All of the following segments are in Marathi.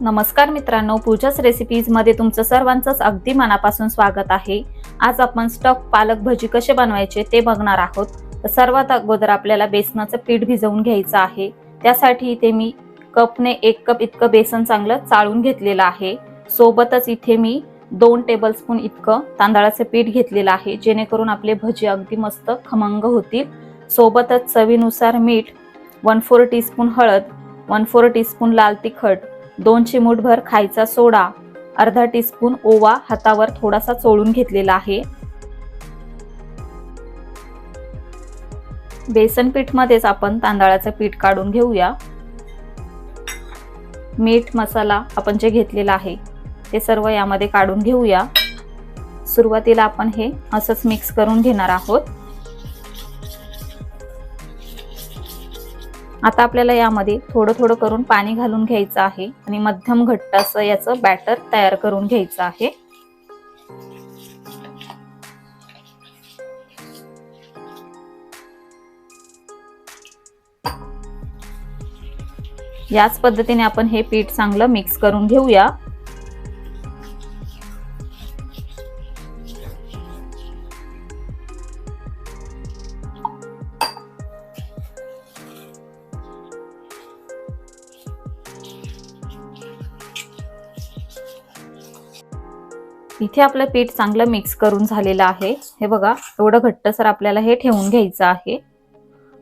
नमस्कार मित्रांनो पूजाच रेसिपीजमध्ये तुमचं सर्वांचंच अगदी मनापासून स्वागत आहे. आज आपण स्टफ पालक भजी कसे बनवायचे ते बघणार आहोत. तर सर्वात अगोदर आपल्याला बेसनाचं पीठ भिजवून घ्यायचं आहे. त्यासाठी इथे मी कपने एक कप इतकं बेसन चांगलं चाळून घेतलेलं आहे. सोबतच इथे मी दोन टेबलस्पून इतकं तांदळाचं पीठ घेतलेलं आहे जेणेकरून आपले भजी अगदी मस्त खमंग होतील. सोबतच चवीनुसार मीठ वन फोर टीस्पून हळद वन फोर टीस्पून लाल तिखट दोन चिमूटभर खायचा सोडा अर्धा टीस्पून ओवा हातावर थोडासा चोळून घेतलेला आहे. बेसन पीठमध्येच आपण तांदळाचं पीठ काढून घेऊया. मीठ मसाला आपण जे घेतलेला आहे ते सर्व यामध्ये काढून घेऊया. सुरुवातीला आपण हे असंच मिक्स करून घेणार आहोत. आता आपल्याला यामध्ये थोडं थोडं करून पाणी घालून घ्यायचं आहे आणि मध्यम घट्ट असं याचं बॅटर तयार करून घ्यायचं आहे. याच पद्धतीने आपण हे पीठ चांगलं मिक्स करून घेऊया. इथे आपलं पीठ चांगलं मिक्स करून झालेलं आहे. हे बघा एवढं घट्टसर आपल्याला हे ठेवून घ्यायचं आहे.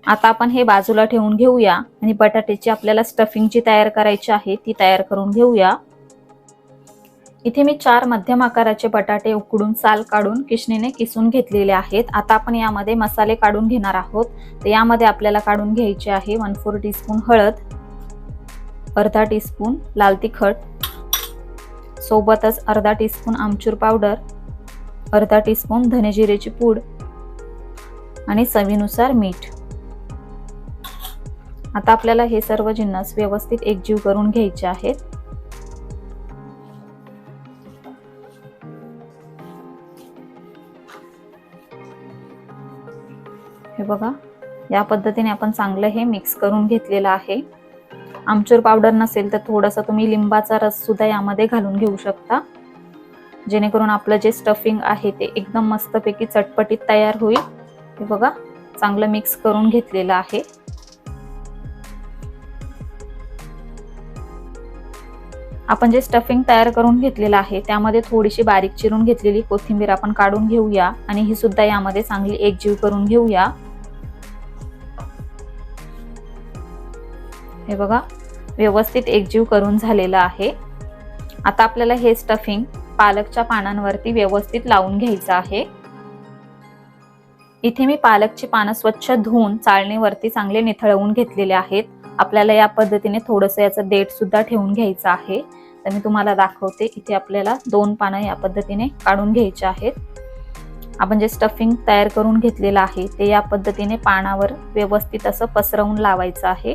आता आपण हे बाजूला ठेवून घेऊया आणि बटाट्याची आपल्याला स्टफिंगची तयार करायची आहे ती तयार करून घेऊया. इथे मी चार मध्यम आकाराचे बटाटे उकडून साल काढून किशनीने किसून घेतलेले आहेत. आता आपण यामध्ये मसाले काढून घेणार आहोत. तर यामध्ये आपल्याला काढून घ्यायचे आहे वन फोर टीस्पून हळद अर्धा टीस्पून लाल तिखट सोबतच अर्धा टीस्पून आमचूर पावडर अर्धा टीस्पून धनेजिरेची पूड आणि चवीनुसार मीठ. आता आपल्याला हे सर्व जिन्नस व्यवस्थित एकजीव करून घ्यायचे आहेत. हे बघा या पद्धतीने आपण चांगलं हे मिक्स करून घेतलेलं आहे. आमचूर पावडर नसेल तर थोडासा तुम्ही लिंबाचा रस सुद्धा यामध्ये घालून घेऊ शकता. जेणेकरून आपलं जे स्टफिंग आहे ते एकदम मस्तपैकी चटपटीत तयार होईल. हे बघा चांगलं मिक्स करून घेतलेलं आहे. आपण जे स्टफिंग तयार करून घेतलेलं आहे त्यामध्ये थोडीशी बारीक चिरून घेतलेली कोथिंबीर आपण काढून घेऊया आणि ही सुद्धा यामध्ये चांगली एकजीव करून घेऊया. हे बघा व्यवस्थित एकजीव करून झालेलं आहे. आता आपल्याला हे स्टफिंग पालकच्या पानांवरती व्यवस्थित लावून घ्यायचं आहे. इथे मी पालकची पानं स्वच्छ धुवून चाळणीवरती चांगले निथळवून घेतलेले आहेत. आपल्याला या पद्धतीने थोडंसं याचं देठ सुद्धा ठेवून घ्यायचं आहे. तर मी तुम्हाला दाखवते इथे आपल्याला दोन पानं या पद्धतीने काढून घ्यायचे आहेत. आपण जे स्टफिंग तयार करून घेतलेलं आहे ते या पद्धतीने पानावर व्यवस्थित असं पसरवून लावायचं आहे.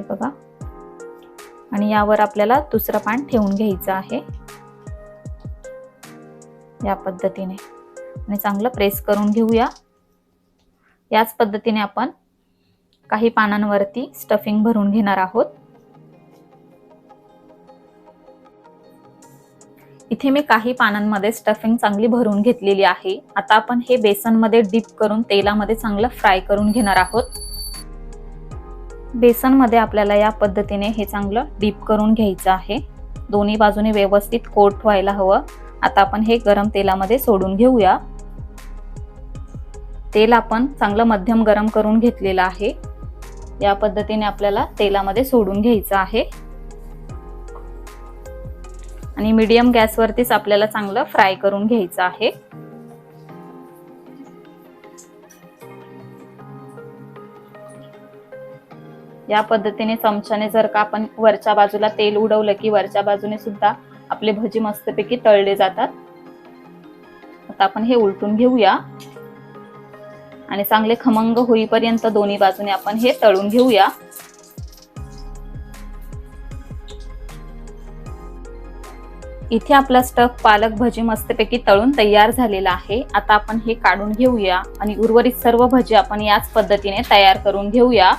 हे बघा. आणि यावर आपल्याला दुसरं पान ठेवून घ्यायचं आहे. या पद्धतीने. आणि चांगलं प्रेस करून घेऊया. याच पद्धतीने आपण काही पानांवरती स्टफिंग भरून घेणार आहोत. इथे मी काही पानांमध्ये स्टफिंग चांगली भरून घेतलेली आहे. आता आपण हे बेसनमध्ये डीप करून तेलामध्ये चांगलं फ्राय करून घेणार आहोत. बेसनमध्ये आपल्याला या पद्धतीने हे चांगलं डीप करून घ्यायचं आहे. दोन्ही बाजूने व्यवस्थित कोट व्हायला हवं. आता आपण हे गरम तेलामध्ये सोडून घेऊया. तेल आपण चांगलं मध्यम गरम करून घेतलेलं आहे. या पद्धतीने आपल्याला तेलामध्ये सोडून घ्यायचं आहे. आणि मीडियम गॅसवरतीच आपल्याला चांगलं फ्राय करून घ्यायचं आहे. या पद्धतीने चमच्याने जर का आपण वरच्या बाजूला तेल उडवलं की वरच्या बाजूने सुद्धा आपले भजी मस्तपैकी तळले जातात. आता आपण हे उलटून घेऊया. आणि चांगले खमंग होईपर्यंत दोन्ही बाजूने आपण हे तळून घेऊया. इथे आपला स्टफ पालक भजी मस्तपैकी तळून तयार झालेला आहे. आता आपण हे काढून घेऊया आणि उर्वरित सर्व भजी आपण याच पद्धतीने तयार करून घेऊया.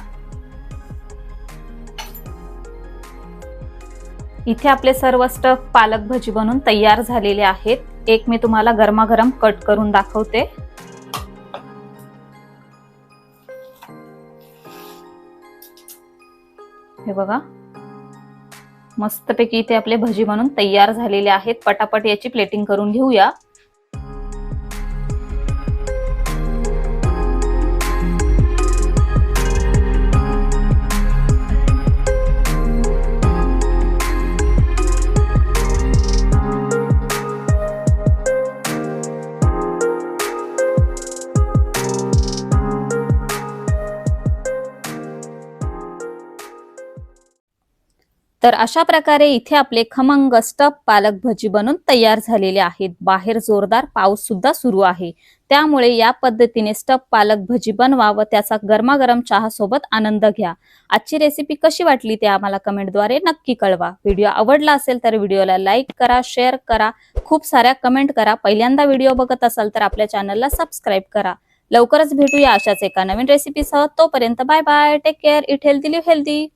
इथे आपले सर्व स्टफ पालक भजी बनून तयार झालेले आहेत. एक मी तुम्हाला गरमागरम कट करून दाखवते. हे बघा. मस्तपैकी इथे आपले भजी बनून तयार झालेले आहेत. पटापट याची प्लेटिंग करून घेऊया. तर अशा प्रकारे इथे आपले खमंग स्टप पालक भजी बनून तयार झालेले आहेत. बाहेर जोरदार पाऊस सुद्धा सुरू आहे. त्यामुळे या पद्धतीने स्टप पालक भजी बनवा व त्याचा गरमागरम चहा सोबत आनंद घ्या. आजची रेसिपी कशी वाटली ते आम्हाला कमेंटद्वारे नक्की कळवा. व्हिडिओ आवडला असेल तर व्हिडिओला लाईक करा शेअर करा. खूप साऱ्या कमेंट करा. पहिल्यांदा व्हिडिओ बघत असाल तर आपल्या चॅनलला सबस्क्राईब करा. लवकरच भेटूया अशाच एका नवीन रेसिपीसह तोपर्यंत bye bye take care eat healthy live healthy